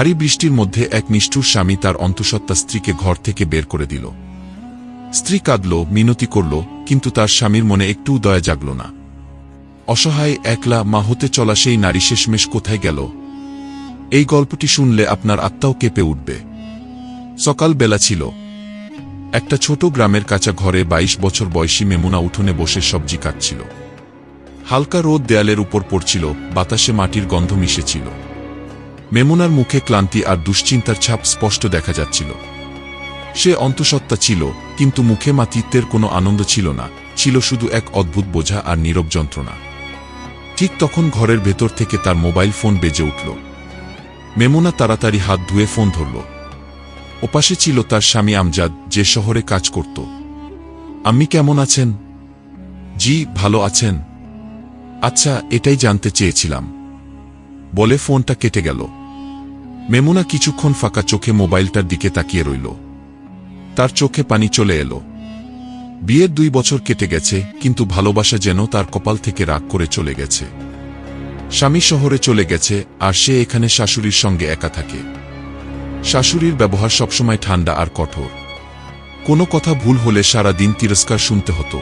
ভারী বৃষ্টির মধ্যে এক নিষ্ঠুর স্বামী তার অন্তঃসত্ত্বা স্ত্রীকে ঘর থেকে বের করে দিল। স্ত্রী কাঁদল, মিনতি করল, কিন্তু তার স্বামীর মনে একটু দয়া জাগল না। অসহায়, একলা মা হতে চলা সেই নারী শেষমেশ কোথায় গেল? এই গল্পটি শুনলে আপনার আত্মাও কেঁপে উঠবে। সকাল বেলা ছিল। একটা ছোট গ্রামের কাঁচা ঘরে ২২ বছর বয়সী মেমুনা উঠোনে বসে সবজি কাটছিল। হালকা রোদ দেয়ালের উপর পড়ছিল, বাতাসে মাটির গন্ধ মিশেছিল। মেমুনার মুখে ক্লান্তি আর দুশ্চিন্তার ছাপ স্পষ্ট দেখা যাচ্ছিল। সে অন্তঃসত্ত্বা ছিল, কিন্তু মুখে মাতৃত্বের কোনো আনন্দ ছিল না, ছিল শুধু এক অদ্ভুত বোঝা আর নীরব যন্ত্রণা। ঠিক তখন ঘরের ভেতর থেকে তার মোবাইল ফোন বেজে উঠল। মেমুনা তাড়াতাড়ি হাত ধুয়ে ফোন ধরল। ওপাশে ছিল তার স্বামী আমজাদ, যে শহরে কাজ করত। আমি কেমন আছেন? জি, ভালো আছেন। আচ্ছা এটাই জানতে চেয়েছিলাম। বলে ফোনটা কেটে গেল। মেমুনা কিছুক্ষণ ফাঁকা চোখে মোবাইলটার দিকে তাকিয়ে রইল। তার চোখে পানি চলে এলো। বিয়ের দুই বছর কেটে গেছে, কিন্তু ভালোবাসা যেন তার কপাল থেকে রাগ করে চলে গেছে। স্বামী শহরে চলে গেছে, আর সে এখানে শাশুড়ির সঙ্গে একা থাকে। শাশুড়ির ব্যবহার সবসময় ঠান্ডা আর কঠোর। কোনো কথা ভুল হলে সারা দিন তিরস্কার শুনতে হতো।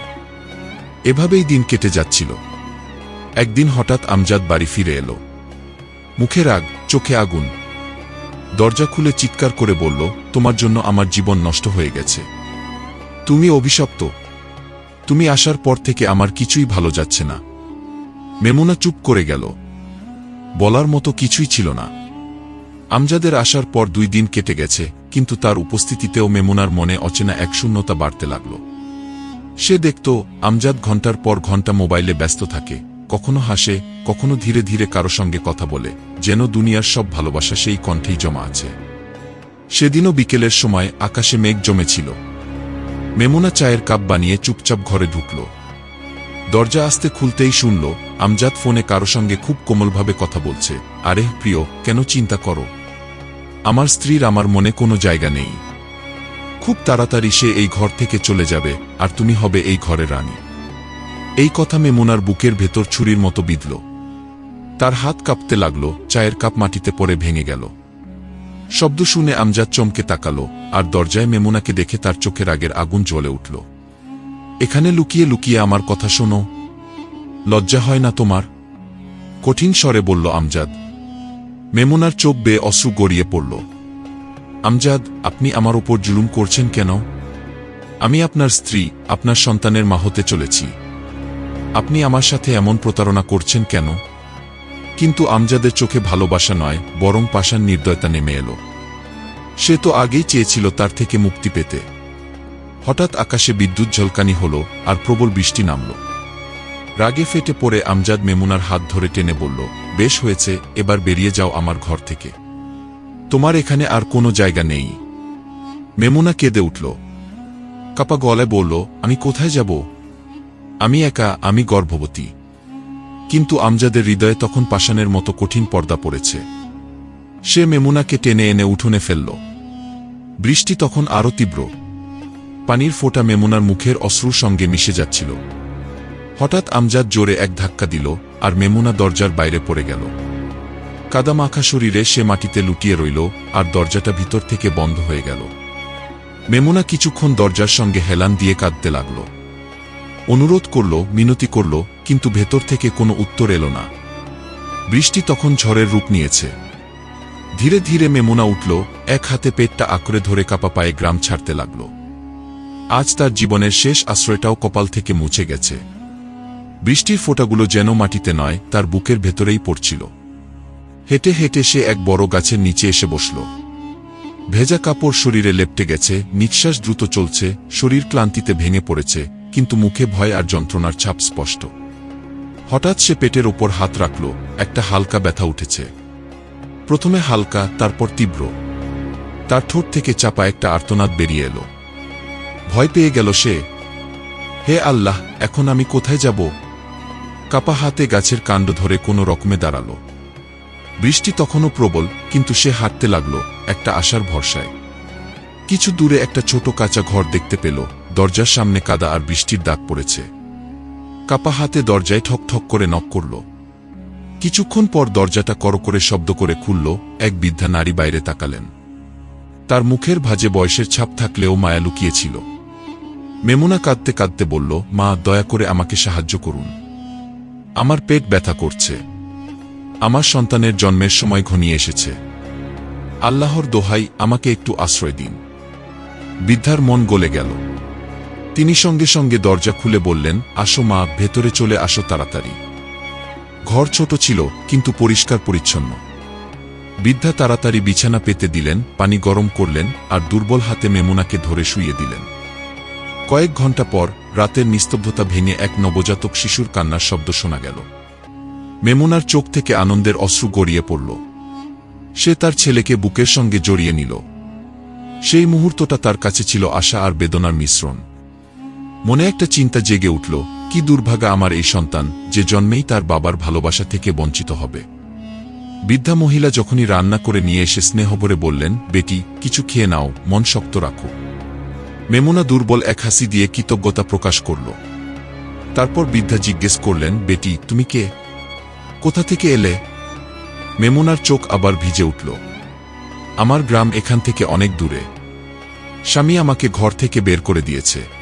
এভাবেই দিন কেটে যাচ্ছিল। একদিন হঠাৎ আমজাদ বাড়ি ফিরে এলো। মুখে রাগ, চোখে আগুন। দরজা খুলে চিৎকার করে বলল, তোমার জন্য আমার জীবন নষ্ট হয়ে গেছে। তুমি অভিশপ্ত। তুমি আসার পর থেকে আমার কিছুই ভালো যাচ্ছে না। মেমুনা চুপ করে গেল। বলার মতো কিছুই ছিল না। আমজাদের আসার পর দুই দিন কেটে গেছে, কিন্তু তার উপস্থিতিতেও মেমুনার মনে অচেনা এক শূন্যতা বাড়তে লাগল। সে দেখত, আমজাদ ঘণ্টার পর ঘণ্টা মোবাইলে ব্যস্ত থাকে। কখনো হাসে, কখনো ধীরে ধীরে কারও সঙ্গে কথা বলে, যেন দুনিয়ার সব ভালোবাসা সেই কণ্ঠেই জমা আছে। সেদিনও বিকেলের সময় আকাশে মেঘ জমেছিল। মেমুনা চায়ের কাপ বানিয়ে চুপচাপ ঘরে ঢুকল। দরজা আসতে খুলতেই শুনল, আমজাদ ফোনে কারও সঙ্গে খুব কোমলভাবে কথা বলছে, আরে প্রিয়, কেন চিন্তা করো? আমার স্ত্রীর আমার মনে কোনো জায়গা নেই। খুব তাড়াতাড়ি সে এই ঘর থেকে চলে যাবে, আর তুমি হবে এই ঘরের রানী। এই কথা মেমুনার বুকের ভেতর ছুরির মতো বিঁধল। তার হাত কাঁপতে লাগল, চায়ের কাপ মাটিতে পড়ে ভেঙে গেল। শব্দ শুনে আমজাদ চমকে তাকালো, আর দরজায় মেমুনাকে দেখে তার চোখের আগের আগুন জ্বলে উঠল। এখানে লুকিয়ে লুকিয়ে আমার কথা শোনো। লজ্জা হয় না তোমার? কঠিন স্বরে বলল আমজাদ। মেমুনার চোখ বেয়ে অশ্রু গড়িয়ে পড়ল। আমজাদ, আপনি আমার উপর জুলুম করছেন কেন? আমি আপনার স্ত্রী, আপনার সন্তানের মা হতে চলেছি। আপনি আমার সাথে এমন প্রতারণা করছেন কেন? কিন্তু আমজাদের চোখে ভালোবাসা নয়, বরং পাশার নির্দয়তা নেমে এলো। সে তো আগেই চেয়েছিল তার থেকে মুক্তি পেতে। হঠাৎ আকাশে বিদ্যুৎ ঝলকানি হল আর প্রবল বৃষ্টি নামল। রাগে ফেটে পড়ে আমজাদ মেমুনার হাত ধরে টেনে বলল, বেশ হয়েছে, এবার বেরিয়ে যাও আমার ঘর থেকে। তোমার এখানে আর কোনো জায়গা নেই। মেমুনা কেঁদে উঠল। কাপা গলায় বলল, আমি কোথায় যাব? আমি একা, আমি গর্ভবতী। কিন্তু আমজাদের হৃদয়ে তখন পাষাণের মতো কঠিন পর্দা পড়েছে। সে মেমুনাকে টেনে এনে উঠোনে ফেলল। বৃষ্টি তখন আরও তীব্র। পানির ফোঁটা মেমুনার মুখের অশ্রুর সঙ্গে মিশে যাচ্ছিল। হঠাৎ আমজাদ জোরে এক ধাক্কা দিল আর মেমুনা দরজার বাইরে পড়ে গেল। কাদামাখা শরীরে সে মাটিতে লুটিয়ে রইল আর দরজাটা ভিতর থেকে বন্ধ হয়ে গেল। মেমুনা কিছুক্ষণ দরজার সঙ্গে হেলান দিয়ে কাঁদতে লাগল। অনুরোধ করল, মিনতি করল, কিন্তু ভেতর থেকে কোনো উত্তর এলো না। বৃষ্টি তখন ঝড়ের রূপ নিয়েছে। ধীরে ধীরে মেমোনা উঠল, এক হাতে পেটটা আঁকড়ে ধরে কাপা পায়ে গ্রাম ছাড়তে লাগল। আজ তার জীবনের শেষ আশ্রয়টাও কপাল থেকে মুছে গেছে। বৃষ্টির ফোঁটাগুলো যেন মাটিতে নয়, তার বুকের ভেতরেই পড়ছিল। হেঁটে হেঁটে সে এক বড় গাছের নিচে এসে বসল। ভেজা কাপড় শরীরে লেপটে গেছে, নিঃশ্বাস দ্রুত চলছে, শরীর ক্লান্তিতে ভেঙে পড়েছে কিন্তু মুখে ভয় আর যন্ত্রণার ছাপ স্পষ্ট। হঠাৎ সে পেটের ওপর হাত রাখল, একটা হালকা ব্যথা উঠেছে। প্রথমে হালকা, তারপর তীব্র। তার ঠোঁট থেকে চাপা একটা আর্তনাদ বেরিয়ে এলো। ভয় পেয়ে গেল সে। হে আল্লাহ, এখন আমি কোথায় যাব? কাপা হাতে গাছের কাণ্ড ধরে কোনো রকমে দাঁড়াল। বৃষ্টি তখনও প্রবল, কিন্তু সে হাঁটতে লাগল, একটা আশার ভরসায়। কিছু দূরে একটা ছোট কাঁচা ঘর দেখতে পেল। দরজার সামনে কাদা আর বৃষ্টির দাগ পড়েছে। কাপা হাতে দরজায় ঠক ঠক করে নক করল। কিছুক্ষণ পর দরজাটা কর করে শব্দ করে খুলল, এক বৃদ্ধা নারী বাইরে তাকালেন। তার মুখের ভাজে বয়সের ছাপ থাকলেও মায়া লুকিয়েছিল। মেমুনা কাঁদতে কাঁদতে বলল, মা, দয়া করে আমাকে সাহায্য করুন। আমার পেট ব্যথা করছে। আমার সন্তানের জন্মের সময় ঘনিয়ে এসেছে। আল্লাহর দোহাই আমাকে একটু আশ্রয় দিন। বৃদ্ধার মন গলে গেল। তিনি সঙ্গে সঙ্গে দরজা খুলে বললেন, আসো মা, ভেতরে চলে আসো তাড়াতাড়ি। ঘর ছোট ছিল, কিন্তু পরিষ্কার পরিচ্ছন্ন। বৃদ্ধা তাড়াতাড়ি বিছানা পেতে দিলেন, পানি গরম করলেন আর দুর্বল হাতে মেমুনাকে ধরে শুইয়ে দিলেন। কয়েক ঘণ্টা পর রাতের নিস্তব্ধতা ভেঙে এক নবজাতক শিশুর কান্নার শব্দ শোনা গেল। মেমুনার চোখ থেকে আনন্দের অশ্রু গড়িয়ে পড়ল। সে তার ছেলেকে বুকের সঙ্গে জড়িয়ে নিল। সেই মুহূর্তটা তার কাছে ছিল আশা আর বেদনার মিশ্রণ। মনে একটা চিন্তা জেগে উঠল, কি দুর্ভাগা আমার এই সন্তান, যে জন্মেই তার বাবার ভালোবাসা থেকে বঞ্চিত হবে। বৃদ্ধা মহিলা যখনই রান্না করে নিয়ে এসে স্নেহ স্নেহভরে বললেন, বেটি, কিছু খেয়ে নাও, মন শক্ত রাখো। মেমুনা দুর্বল এক হাসি দিয়ে কৃতজ্ঞতা প্রকাশ করল। তারপর বৃদ্ধা জিজ্ঞেস করলেন, বেটি, তুমি কে? কোথা থেকে এলে? মেমুনার চোখ আবার ভিজে উঠল। আমার গ্রাম এখান থেকে অনেক দূরে। স্বামী আমাকে ঘর থেকে বের করে দিয়েছে।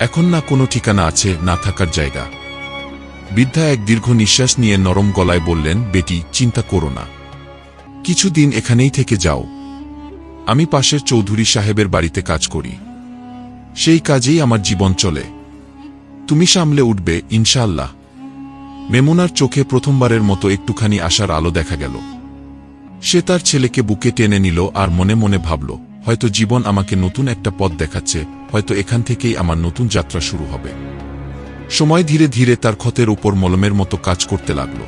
এখন না কোনো ঠিকানা আছে, না থাকার জায়গা। বৃদ্ধা এক দীর্ঘ নিঃশ্বাস নিয়ে নরম গলায় বললেন, বেটি, চিন্তা করো না। কিছুদিন এখানেই থেকে যাও। আমি পাশের চৌধুরী সাহেবের বাড়িতে কাজ করি। সেই কাজেই আমার জীবন চলে। তুমি সামলে উঠবে, ইনশাআল্লাহ। মেমুনার চোখে প্রথমবারের মতো একটুখানি আসার আলো দেখা গেল। সে তার ছেলেকে বুকে টেনে নিল আর মনে মনে ভাবল হয়তো জীবন আমাকে নতুন একটা পথ দেখাচ্ছে, হয়তো এখান থেকেই আমার নতুন যাত্রা শুরু হবে। সময় ধীরে ধীরে তার ক্ষতের উপর মলমের মতো কাজ করতে লাগল।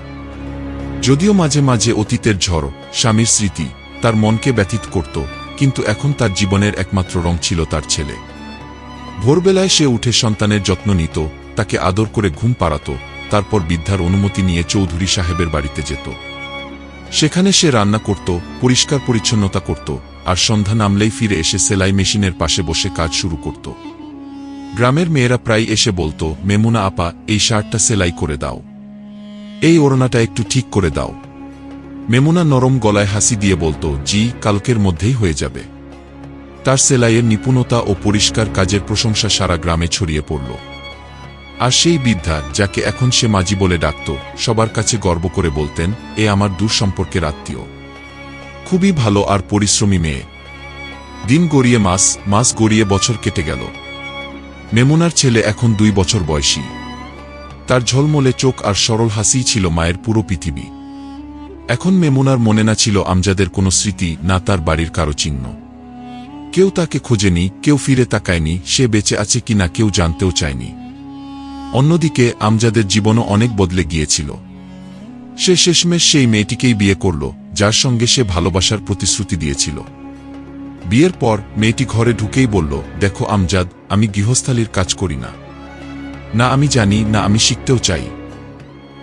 যদিও মাঝে মাঝে অতীতের ঝড়, স্বামীর স্মৃতি, তার মনকে ব্যথিত করত, কিন্তু এখন তার জীবনের একমাত্র রং ছিল তার ছেলে। ভোরবেলায় সে উঠে সন্তানের যত্ন নিত, তাকে আদর করে ঘুম পাড়াত, তারপর বৃদ্ধার অনুমতি নিয়ে চৌধুরী সাহেবের বাড়িতে যেত। সেখানে সে রান্না করত, পরিষ্কার পরিচ্ছন্নতা করত, আর সন্ধ্যা নামলেই ফিরে এসে সেলাই মেশিনের পাশে বসে কাজ শুরু করত। গ্রামের মেয়েরা প্রায় এসে বলতো, মেমুনা আপা, এই শার্টটা সেলাই করে দাও। এই ওড়নাটা একটু ঠিক করে দাও। মেমুনা নরম গলায় হাসি দিয়ে বলতো, জি, কালকের মধ্যেই হয়ে যাবে। তার সেলাইয়ের নিপুণতা ও পরিষ্কার কাজের প্রশংসা সারা গ্রামে ছড়িয়ে পড়ল। আর সেই বৃদ্ধা, যাকে এখন সে মাঝি বলে ডাকত, সবার কাছে গর্ব করে বলতেন, এ আমার দূর সম্পর্কের আত্মীয়। খুবই ভালো আর পরিশ্রমী মেয়ে। দিন গড়িয়ে মাস মাস গড়িয়ে বছর কেটে গেল। মেমুনার ছেলে এখন দুই বছর বয়সী। তার ঝলমলে চোখ আর সরল হাসিই ছিল মায়ের পুরো পৃথিবী। এখন মেমুনার মনে না ছিল আমজাদের কোনো স্মৃতি, না তার বাড়ির কারও চিহ্ন। কেউ তাকে খোঁজেনি, কেউ ফিরে তাকায়নি, সে বেঁচে আছে কিনা কেউ জানতেও চায়নি। অন্যদিকে আমজাদের জীবনও অনেক বদলে গিয়েছিল। সে শেষমেশ সেই মেয়েটিকেই বিয়ে করল, যার সঙ্গে সে ভালোবাসার প্রতিশ্রুতি দিয়েছিল। বিয়ের পর মেয়েটি ঘরে ঢুকেই বলল, দেখো আমজাদ, আমি গৃহস্থালির কাজ করি না। না আমি জানি, না আমি শিখতেও চাই।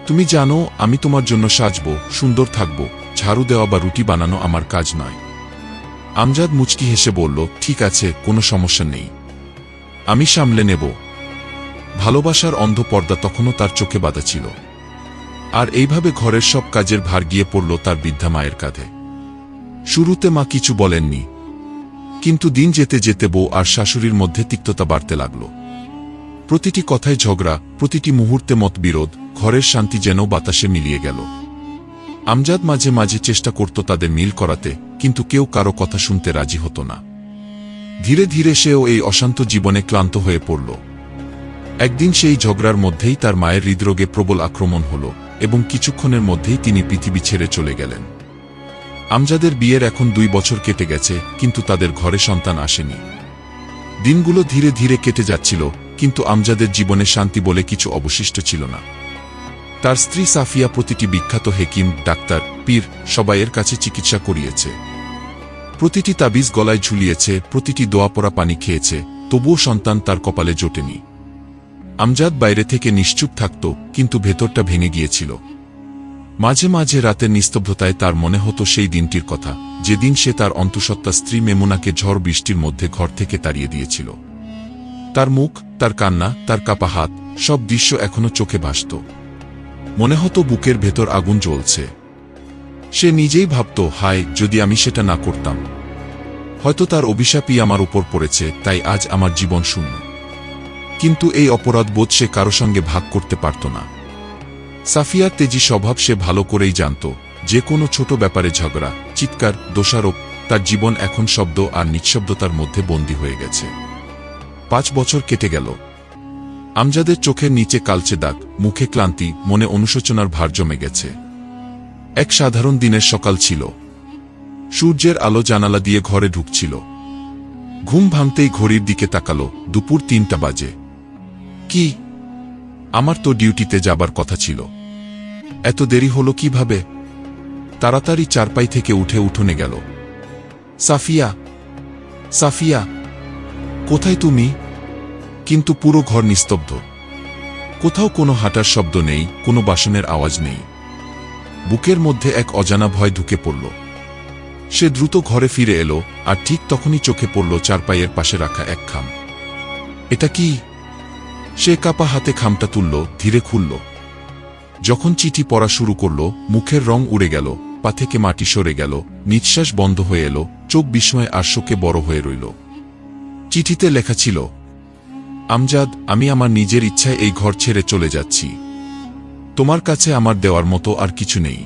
তুমি জানো, আমি তোমার জন্য সাজব, সুন্দর থাকব, ঝাড়ু দেওয়া বা রুটি বানানো আমার কাজ নয়। আমজাদ মুচকি হেসে বলল, ঠিক আছে, কোনো সমস্যা নেই। আমি সামলে নেব। ভালোবাসার অন্ধ পর্দা তখনও তার চোখে বাঁধা ছিল। আর এইভাবে ঘরের সব কাজের ভার গিয়ে পড়ল তার বৃদ্ধা মায়ের কাঁধে। শুরুতে মা কিছু বলেননি, কিন্তু দিন যেতে যেতে বউ আর শাশুড়ির মধ্যে তিক্ততা বাড়তে লাগল। প্রতিটি কথায় ঝগড়া, প্রতিটি মুহূর্তে মতবিরোধ ঘরের শান্তি যেন বাতাসে মিলিয়ে গেল। আমজাদ মাঝে মাঝে চেষ্টা করত তাদের মিল করাতে, কিন্তু কেউ কারও কথা শুনতে রাজি হতো না। ধীরে ধীরে সেও এই অশান্ত জীবনে ক্লান্ত হয়ে পড়ল। একদিন সেই ঝগড়ার মধ্যেই তার মায়ের হৃদরোগে প্রবল আক্রমণ হল এবং কিছুক্ষণের মধ্যেই তিনি পৃথিবী ছেড়ে চলে গেলেন। আমজাদের বিয়ের এখন দুই বছর কেটে গেছে, কিন্তু তাদের ঘরে সন্তান আসেনি। দিনগুলো ধীরে ধীরে কেটে যাচ্ছিল, কিন্তু আমজাদের জীবনে শান্তি বলে কিছু অবশিষ্ট ছিল না। তার স্ত্রী সাফিয়া প্রতিটি বিখ্যাত হেকিম, ডাক্তার, পীর সবাইয়ের কাছে চিকিৎসা করিয়েছে। প্রতিটি তাবিজ গলায় ঝুলিয়েছে, প্রতিটি দোয়া পড়া পানি খেয়েছে, তবুও সন্তান তার কপালে জোটেনি। আমজাদ বাইরে থেকে নিশ্চুপ থাকত, কিন্তু ভেতরটা ভেঙে গিয়েছিল। মাঝে মাঝে রাতের নিস্তব্ধতায় তার মনে হতো সেই দিনটির কথা, যেদিন সে তার অন্তঃসত্ত্বা স্ত্রী মেমুনাকে ঝড় বৃষ্টির মধ্যে ঘর থেকে তাড়িয়ে দিয়েছিল। তার মুখ, তার কান্না, তার কাপা হাত, সব দৃশ্য এখনও চোখে ভাসত। মনে হতো বুকের ভেতর আগুন জ্বলছে। সে নিজেই ভাবত, হায়, যদি আমি সেটা না করতাম। হয়তো তার অভিশাপই আমার উপর পড়েছে, তাই আজ আমার জীবন শূন্য। কিন্তু এই অপরাধ বোধ সে কারও সঙ্গে ভাগ করতে পারত না। সাফিয়ার তেজি স্বভাব সে ভালো করেই জানত। যে কোনো ছোট ব্যাপারে ঝগড়া, চিৎকার, দোষারোপ, তার জীবন এখন শব্দ আর নিঃশব্দতার মধ্যে বন্দী হয়ে গেছে। পাঁচ বছর কেটে গেল। আমজাদের চোখের নিচে কালচে দাগ, মুখে ক্লান্তি, মনে অনুশোচনার ভার জমে গেছে। এক সাধারণ দিনের সকাল ছিল। সূর্যের আলো জানালা দিয়ে ঘরে ঢুকছিল। ঘুম ভাঙতেই ঘড়ির দিকে তাকালো, দুপুর তিনটা বাজে। কি? আমার তো ডিউটিতে যাবার কথা ছিল। এত দেরি হলো কীভাবে? তাড়াতাড়ি চারপাই থেকে উঠে উঠোনে গেল। সাফিয়া সাফিয়া, কোথায় তুমি? কিন্তু পুরো ঘর নিস্তব্ধ। কোথাও কোনো হাঁটার শব্দ নেই, কোনো বাসনের আওয়াজ নেই। বুকের মধ্যে এক অজানা ভয় ঢুকে পড়ল। সে দ্রুত ঘরে ফিরে এলো, আর ঠিক তখনই চোখে পড়ল চারপাইয়ের পাশে রাখা এক খাম। এটা কি? সে কাপা হাতে খামটা তুলল, ধীরে খুলল। যখন চিঠি পড়া শুরু করল, মুখের রং উড়ে গেল, পা থেকে মাটি সরে গেল, নিঃশ্বাস বন্ধ হয়ে এলো, চোখ বিস্ময়ে আর শোকে বড় হয়ে রইল। চিঠিতে লেখা ছিল, আমজাদ, আমি আমার নিজের ইচ্ছায় এই ঘর ছেড়ে চলে যাচ্ছি। তোমার কাছে আমার দেওয়ার মতো আর কিছু নেই।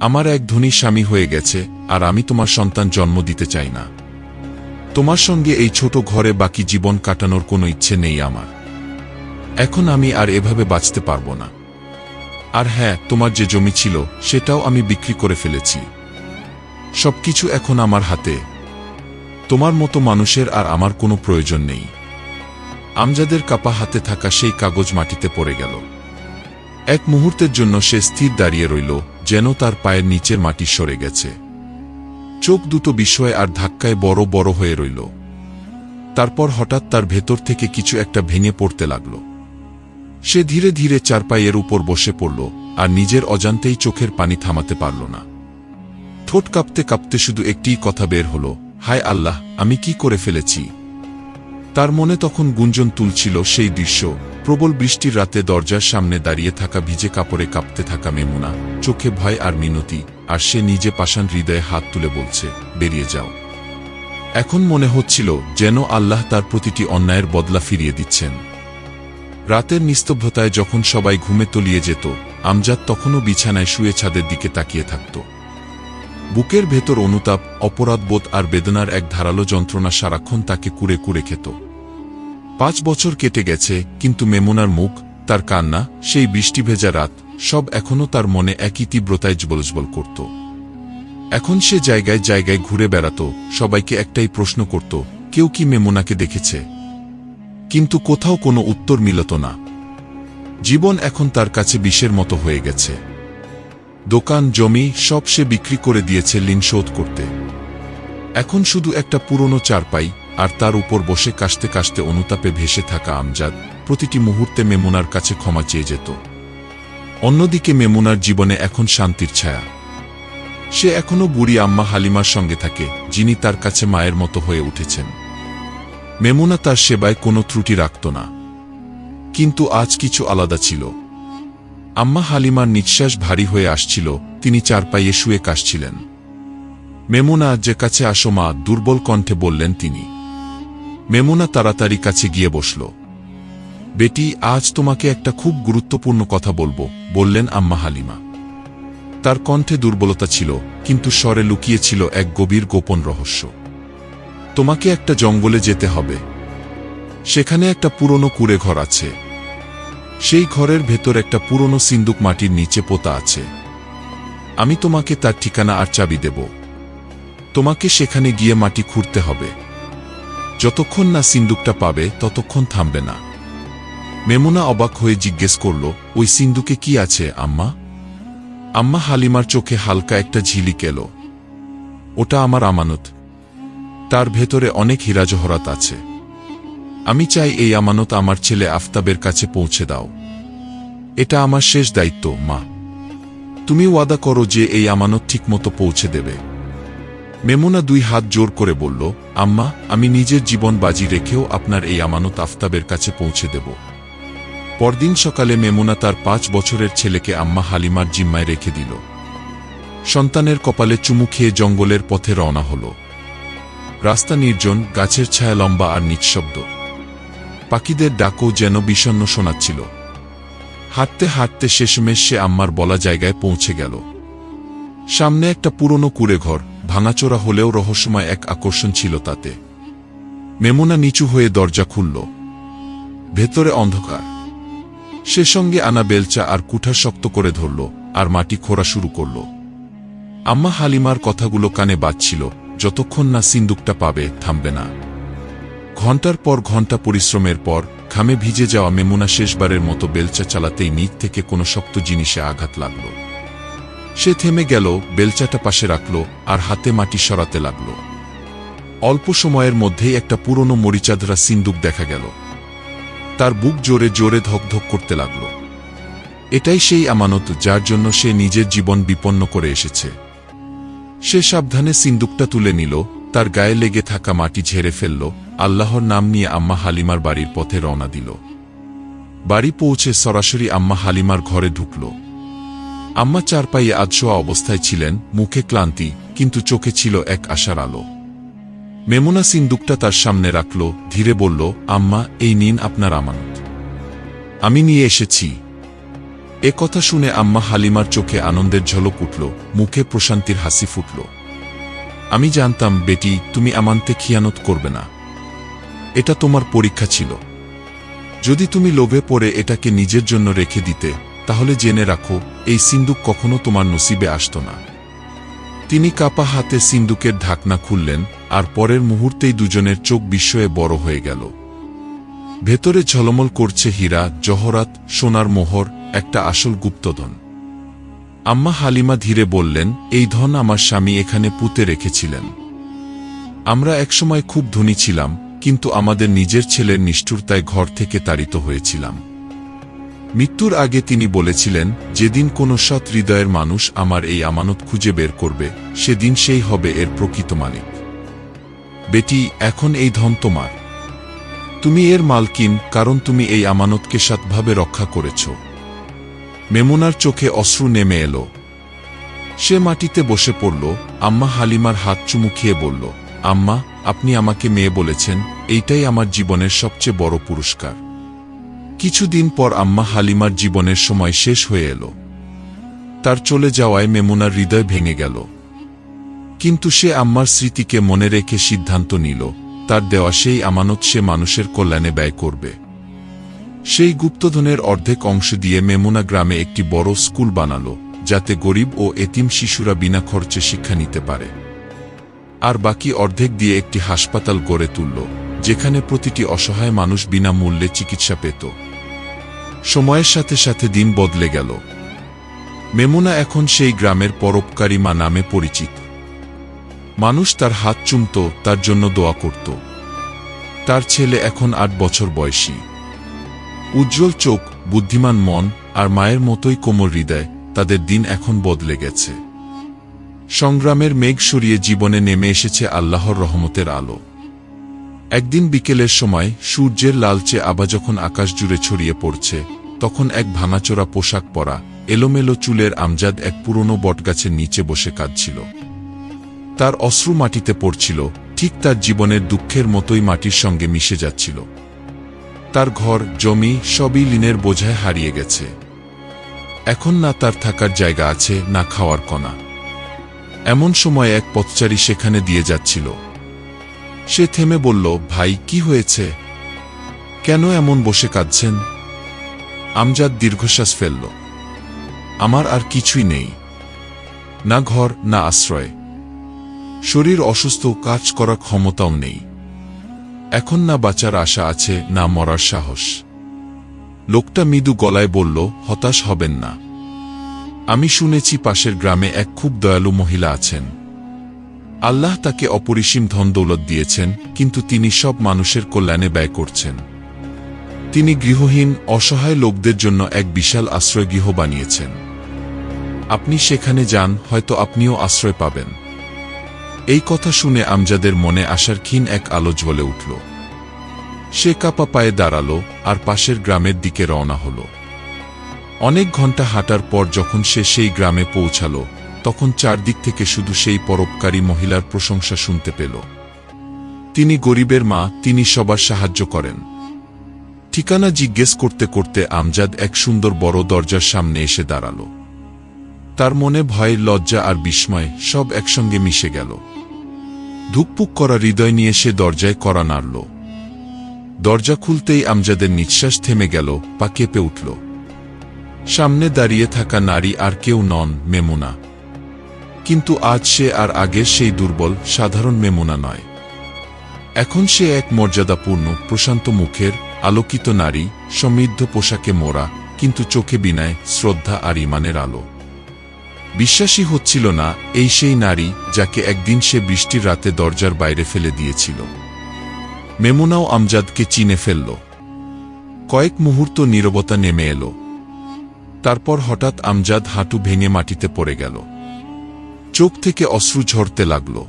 আমার এক ধনী স্বামী হয়ে গেছে, আর আমি তোমার সন্তান জন্ম দিতে চাই না। তোমার সঙ্গে এই ছোট ঘরে বাকি জীবন কাটানোর কোনো ইচ্ছে নেই আমার। এখন আমি আর এভাবে বাঁচতে পারব না। আর হ্যাঁ তোমার যে জমি ছিল, সেটাও আমি বিক্রি করে ফেলেছি। সবকিছু এখন আমার হাতে। তোমার মতো মানুষের আর আমার কোনো প্রয়োজন নেই। আমজাদের কাপা হাতে থাকা সেই কাগজ মাটিতে পড়ে গেল। এক মুহূর্তের জন্য সে স্থির দাঁড়িয়ে রইল, যেন তার পায়ের নিচের মাটি সরে গেছে। চোখ দুটো বিস্ময় আর ধাক্কায় বড় বড় হয়ে রইল। তারপর হঠাৎ তার ভেতর থেকে কিছু একটা ভেঙে পড়তে লাগল। সে ধীরে ধীরে চারপাইয়ের উপর বসে পড়ল, আর নিজের অজান্তেই চোখের পানি থামাতে পারল না। ঠোঁট কাঁপতে কাঁপতে শুধু একটিই কথা বের হল, হায় আল্লাহ, আমি কি করে ফেলেছি? তার মনে তখন গুঞ্জন তুলছিল সেই দৃশ্য, প্রবল বৃষ্টির রাতে দরজার সামনে দাঁড়িয়ে থাকা ভিজে কাপড়ে কাঁপতে থাকা মেমুনা, চোখে ভয় আর মিনতি, আর সে নিজে পাষাণ হৃদয়ে হাত তুলে বলছে, বেরিয়ে যাও। এখন মনে হচ্ছিল যেন আল্লাহ তার প্রতিটি অন্যায়ের বদলা ফিরিয়ে দিচ্ছেন। রাতের নিস্তব্ধতায় যখন সবাই ঘুমে তলিয়ে যেত, আমজাদ তখনও বিছানায় শুয়ে ছাদের দিকে তাকিয়ে থাকত। বুকের ভেতর অনুতাপ অপরাধবোধ আর বেদনার এক ধারালো যন্ত্রণা সারাক্ষণ তাকে কুড়ে কুড়ে খেত। পাঁচ বছর কেটে গেছে, কিন্তু মেমোনার মুখ, তার কান্না, সেই বৃষ্টি ভেজা রাত, সব এখনও তার মনে একই তীব্রতায় জবলজবল করত। এখন সে জায়গায় জায়গায় ঘুরে বেড়াত, সবাইকে একটাই প্রশ্ন করত, কেউ কি মেমোনাকে দেখেছে? কিন্তু কোথাও কোনো উত্তর মিলত না। জীবন এখন তার কাছে বিষের মতো হয়ে গেছে। দোকান, জমি, সব সে বিক্রি করে দিয়েছে ঋণ শোধ করতে। এখন শুধু একটা পুরনো চারপাই, আর তার উপর বসে কাশতে কাশতে অনুতাপে ভেসে থাকা আমজাদ প্রতিটি মুহূর্তে মেমুনার কাছে ক্ষমা চেয়ে যেত। অন্যদিকে মেমুনার জীবনে এখন শান্তির ছায়া। সে এখনও বুড়ি আম্মা হালিমার সঙ্গে থাকে, যিনি তার কাছে মায়ের মতো হয়ে উঠেছেন। মেমুনা তার সেবায় কোনো ত্রুটি রাখত না। কিন্তু আজ কিছু আলাদা ছিল। আম্মা হালিমার নিঃশ্বাস ভারী হয়ে আসছিল, তিনি চারপাইয়ে শুয়ে কাশছিলেন। মেমুনা, যে কাছে আসো মা, দুর্বল কণ্ঠে বললেন তিনি। মেমুনা তাড়াতাড়ি কাছে গিয়ে বসল। বেটি, আজ তোমাকে একটা খুব গুরুত্বপূর্ণ কথা বলব, বললেন আম্মা হালিমা। তার কণ্ঠে দুর্বলতা ছিল, কিন্তু স্বরে লুকিয়েছিল এক গভীর গোপন রহস্য। তোমাকে একটা জঙ্গলে যেতে হবে। সেখানে একটা পুরনো কুড়ে ঘর আছে। সেই ঘরের ভেতর একটা পুরনো সিন্দুক মাটির নিচে পোতা আছে। আমি তোমাকে তার ঠিকানা আর চাবি দেব। তোমাকে সেখানে গিয়ে মাটি খুঁড়তে হবে। যতক্ষণ না সিন্দুকটা পাবে, ততক্ষণ থামবে না। মেমুনা অবাক হয়ে জিজ্ঞেস করল, ওই সিন্দুকে কি আছে, আম্মা? আম্মা হালিমার চোখে হালকা একটা ঝিলিক এলো। ওটা আমার আমানত। তার ভেতরে অনেক হীরাজহরাত আছে। আমি চাই এই আমানত আমার ছেলে আফতাবের কাছে পৌঁছে দাও। এটা আমার শেষ দায়িত্ব, মা। তুমি ওয়াদা করো যে এই আমানত ঠিকমতো পৌঁছে দেবে। মেমুনা দুই হাত জোর করে বলল, আম্মা, আমি নিজের জীবন বাজি রেখেও আপনার এই আমানত আফতাবের কাছে পৌঁছে দেব। পরদিন সকালে মেমুনা তার পাঁচ বছরের ছেলেকে আম্মা হালিমার জিম্মায় রেখে দিল। সন্তানের কপালে চুমু খেয়ে জঙ্গলের পথে রওনা হল। রাস্তা নির্জন, গাছের ছায়া লম্বা আর নিঃশব্দ। পাখিদের ডাকও যেন বিষণ্ণ শোনাচ্ছিল। হাঁটতে হাঁটতে শেষমেশ সে আম্মার বলা জায়গায় পৌঁছে গেল। সামনে একটা পুরনো কুড়ে ঘর, ভাঙাচোরা হলেও রহস্যময় এক আকর্ষণ ছিল তাতে। মেমুনা নিচু হয়ে দরজা খুলল। ভেতরে অন্ধকার। সে সঙ্গে আনা বেলচা আর কুঠার শক্ত করে ধরল, আর মাটি খোঁড়া শুরু করল। আম্মা হালিমার কথাগুলো কানে বাজছিল। যতক্ষণ না সিন্দুকটা পাবে, থামবে না। ঘণ্টার পর ঘণ্টা পরিশ্রমের পর, ঘামে ভিজে যাওয়া মেমুনা শেষবারের মতো বেলচা চালাতেই নিচ থেকে কোনো শক্ত জিনিসে আঘাত লাগল। সে থেমে গেল, বেলচাটা পাশে রাখল আর হাতে মাটি সরাতে লাগল। অল্প সময়ের মধ্যেই একটা পুরনো মরিচাধরা সিন্দুক দেখা গেল। তার বুক জোরে জোরে ধকধক করতে লাগল। এটাই সেই আমানত যার জন্য সে নিজের জীবন বিপন্ন করে এসেছে। সে সাবধানে সিন্দুকটা তুলে নিল, তার গায়ে লেগে থাকা মাটি ঝেড়ে ফেলল, আল্লাহর নাম নিয়ে আম্মা হালিমার বাড়ির পথে রওনা দিল। বাড়ি পৌঁছে সরাসরি আম্মা হালিমার ঘরে ঢুকল। আম্মা চার চারপাইয়ে আজশোয়া অবস্থায় ছিলেন, মুখে ক্লান্তি, কিন্তু চোখে ছিল এক আশার আলো। মেমুনা সিন্দুকটা তার সামনে রাখল, ধীরে বলল, আম্মা, এই নিন আপনার আমানত। আমি নিয়ে এসেছি। এ কথা শুনে আম্মা হালিমার চোখে আনন্দের ঝলক উঠল, মুখে প্রশান্তির হাসি ফুটল। আমি জানতাম, বেটি, তুমি আমান্তে খিয়ানত করবে না। এটা তোমার পরীক্ষা ছিল। যদি তুমি লোভে পড়ে এটাকে নিজের জন্য রেখে দিতে, তাহলে জেনে রাখো, এই সিন্দুক কখনো তোমার নসিবে আসত না। তিনি কাপা হাতে সিন্দুকের ঢাকনা খুললেন, আর পরের মুহূর্তেই দুজনের চোখ বিস্ময়ে বড় হয়ে গেল। ভেতরে ঝলমল করছে হীরা, জহরাত, সোনার মোহর একটা আসল গুপ্তধন। আম্মা হালিমা ধীরে বললেন, এই ধন আমার স্বামী এখানে পুঁতে রেখেছিলেন। আমরা একসময় খুব ধনী ছিলাম, কিন্তু আমাদের নিজের ছেলের নিষ্ঠুরতায় ঘর থেকে তাড়িত হয়েছিলাম। মৃত্যুর আগে তিনি বলেছিলেন, যেদিন কোনো সৎ হৃদয়ের মানুষ আমার এই আমানত খুঁজে বের করবে, সেদিন সেই হবে এর প্রকৃত মালিক। বেটি, এখন এই ধন তোমার। তুমি এর মালকিন, কারণ তুমি এই আমানতকে সৎভাবে রক্ষা করেছ। মেমুনার চোখে অশ্রু নেমে এলো। সে মাটিতে বসে পড়ল, আম্মা হালিমার হাত চুমু খেয়ে বলল, আম্মা, আপনি আমাকে মেয়ে বলেছেন, এইটাই আমার জীবনের সবচেয়ে বড় পুরস্কার। কিছুদিন পর আম্মা হালিমার জীবনের সময় শেষ হয়ে এলো। তার চলে যাওয়ায় মেমুনার হৃদয় ভেঙে গেল। কিন্তু সে আম্মার স্মৃতিকে মনে রেখে সিদ্ধান্ত নিল, তার দেওয়া সেই আমানত সে মানুষের কল্যাণে ব্যয় করবে। সেই গুপ্তধনের অর্ধেক অংশ দিয়ে মেমুনা গ্রামে একটি বড় স্কুল বানালো, যাতে গরিব ও এতিম শিশুরা বিনা খরচে শিক্ষা নিতে পারে। আর বাকি অর্ধেক দিয়ে একটি হাসপাতাল গড়ে তুলল, যেখানে প্রতিটি অসহায় মানুষ বিনামূল্যে চিকিৎসা পেত। সময়ের সাথে সাথে দিন বদলে গেল। মেমুনা এখন সেই গ্রামের পরোপকারী মা নামে পরিচিত। মানুষ তার হাত চুমত, তার জন্য দোয়া করত। তার ছেলে এখন আট বছর বয়সী। উজ্জ্বল চোখ, বুদ্ধিমান মন আর মায়ের মতোই কোমর হৃদয় তাদের দিন এখন বদলে গেছে। সংগ্রামের মেঘ সরিয়ে জীবনে নেমে এসেছে আল্লাহর রহমতের আলো। একদিন বিকেলের সময় সূর্যের লালচে আবা যখন আকাশ জুড়ে ছড়িয়ে পড়ছে, তখন এক ভাঙাচোরা পোশাক পরা, এলোমেলো চুলের আমজাদ এক পুরনো বটগাছের নিচে বসে কাঁদছিল। তার অশ্রু মাটিতে পড়ছিল, ঠিক তার জীবনের দুঃখের মতোই মাটির সঙ্গে মিশে যাচ্ছিল। তার ঘর, জমি সবই লিনের বোঝায় হারিয়ে গেছে। এখন না তার থাকার জায়গা আছে, না খাওয়ার কণা। এমন সময় এক পথচারী সেখানে দিয়ে যাচ্ছিল। সে থেমে বলল, ভাই, কি হয়েছে? কেন এমন বসে কাঁদছেন? আমজাদ দীর্ঘশ্বাস ফেলল। আমার আর কিছুই নেই। না ঘর, না আশ্রয়। শরীর অসুস্থ, কাজ করার ক্ষমতাও নেই। এখন না বাঁচার আশা আছে, না মরার সাহস। লোকটা মৃদু গলায় বলল, হতাশ হবেন না। আমি শুনেছি পাশের গ্রামে এক খুব দয়ালু মহিলা আছেন। আল্লাহ তাকে অপরিসীম ধন দৌলত দিয়েছেন, কিন্তু তিনি সব মানুষের কল্যাণে ব্যয় করছেন। তিনি গৃহহীন, অসহায় লোকদের জন্য এক বিশাল আশ্রয়গৃহ বানিয়েছেন। আপনি সেখানে যান, হয়তো আপনিও আশ্রয় পাবেন। এই কথা শুনে আমজাদের মনে আসার ক্ষীণ এক আলো জ্বলে উঠল। সে কাপা পায়ে দাঁড়াল আর পাশের গ্রামের দিকে রওনা হল। অনেক ঘণ্টা হাঁটার পর যখন সে সেই গ্রামে পৌঁছাল, তখন চারদিক থেকে শুধু সেই পরোপকারী মহিলার প্রশংসা শুনতে পেল। তিনি গরিবের মা, তিনি সবার সাহায্য করেন। ঠিকানা জিজ্ঞেস করতে করতে আমজাদ এক সুন্দর বড় দরজার সামনে এসে দাঁড়াল। তার মনে ভয় লজ্জা আর বিস্ময় সব একসঙ্গে মিশে গেল। ধুকপুক করা হৃদয় নিয়ে সে দরজায় করা নাড়ল। দরজা খুলতেই আমজাদের নিঃশ্বাস থেমে গেল, পা কেঁপে উঠল। সামনে দাঁড়িয়ে থাকা নারী আর কেউ নন, মেমুনা। কিন্তু আজ সে আর আগের সেই দুর্বল, সাধারণ মেমুনা নয়। এখন সে এক মর্যাদাপূর্ণ, প্রশান্ত মুখের, আলোকিত নারী, সমৃদ্ধ পোশাকে মোড়া, কিন্তু চোখে বিনায়, শ্রদ্ধা আর ইমানের আলো। বিশ্বাসই হচ্ছিল না এই সেই নারী যাকে একদিন সে বৃষ্টির রাতে দরজার বাইরে ফেলে দিয়েছিল। মেমুনাও আমজাদকে চিনে ফেলল। কয়েক মুহূর্ত নীরবতা নেমে এলো। তারপর হঠাৎ আমজাদ হাঁটু ভেঙে মাটিতে পড়ে গেল। চোখ থেকে অশ্রু ঝরতে লাগল।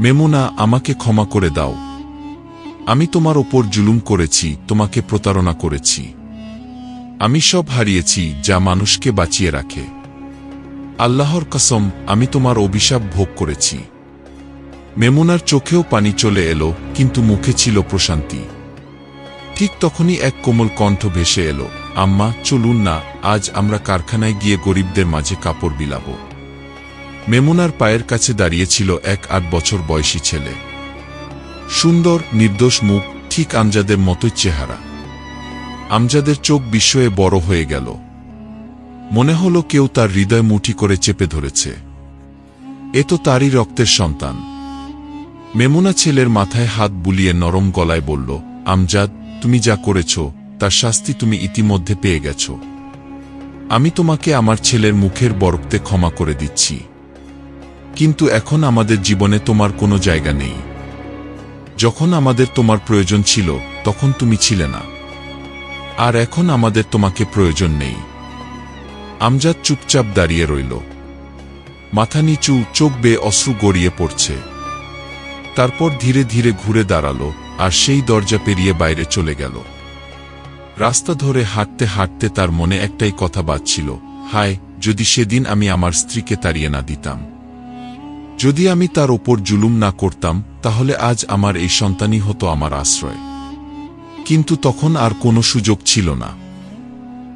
মেমুনা, আমাকে ক্ষমা করে দাও। আমি তোমার ওপর জুলুম করেছি, তোমাকে প্রতারণা করেছি। আমি সব হারিয়েছি যা মানুষকে বাঁচিয়ে রাখে। আল্লাহর কসম, আমি তোমার অভিশাপ ভোগ করেছি। মেমুনার চোখেও পানি চলে এলো, কিন্তু মুখে ছিল প্রশান্তি। ঠিক তখনই এক কোমল কণ্ঠ ভেসে এলো, আম্মা, চলুন না, আজ আমরা কারখানায় গিয়ে গরিবদের মাঝে কাপড় বিলাব। মেমুনার পায়ের কাছে দাঁড়িয়েছিল এক আট বছর বয়সী ছেলে। সুন্দর, নির্দোষ মুখ, ঠিক আমজাদের মতোই চেহারা। আমজাদের চোখ বিস্ময়ে বড় হয়ে গেল। মনে হলো কেউ তার হৃদয় মুঠি করে চেপে ধরেছে। এ তো তারই রক্তের সন্তান। মেমুনা ছেলের মাথায় হাত বুলিয়ে নরম গলায় বলল, আমজাদ, তুমি যা করেছ, তার শাস্তি তুমি ইতিমধ্যে পেয়ে গেছ। আমি তোমাকে আমার ছেলের মুখের বরক্তে ক্ষমা করে দিচ্ছি। কিন্তু এখন আমাদের জীবনে তোমার কোনো জায়গা নেই। যখন আমাদের তোমার প্রয়োজন ছিল, তখন তুমি ছিলে না। আর এখন আমাদের তোমাকে প্রয়োজন নেই। আমজাদ চুপচাপ দাঁড়িয়ে রইল। মাথা নিচু চোখ বেয়ে অশ্রু গড়িয়ে পড়ছে। তারপর ধীরে ধীরে ঘুরে দাঁড়াল আর সেই দরজা পেরিয়ে বাইরে চলে গেল। রাস্তা ধরে হাঁটতে হাঁটতে তার মনে একটাই কথা বাজছিল, হায়, যদি সেদিন আমি আমার স্ত্রীকে তাড়িয়ে না দিতাম। যদি আমি তার ওপর জুলুম না করতাম, তাহলে আজ আমার এই সন্তানই হতো আমার আশ্রয়। কিন্তু তখন আর কোনো সুযোগ ছিল না।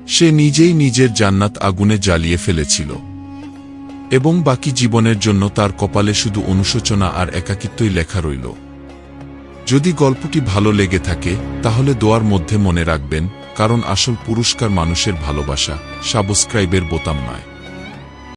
সে নিজেই নিজের জান্নাত আগুনে জ্বালিয়ে ফেলেছিল। এবং বাকি জীবনের জন্য তার কপালে শুধু অনুশোচনা আর একাকিত্বই লেখা রইল। যদি গল্পটি ভালো লেগে থাকে, তাহলে দোয়ার মধ্যে মনে রাখবেন, কারণ আসল পুরস্কার মানুষের ভালোবাসা, সাবস্ক্রাইবের বোতাম নয়।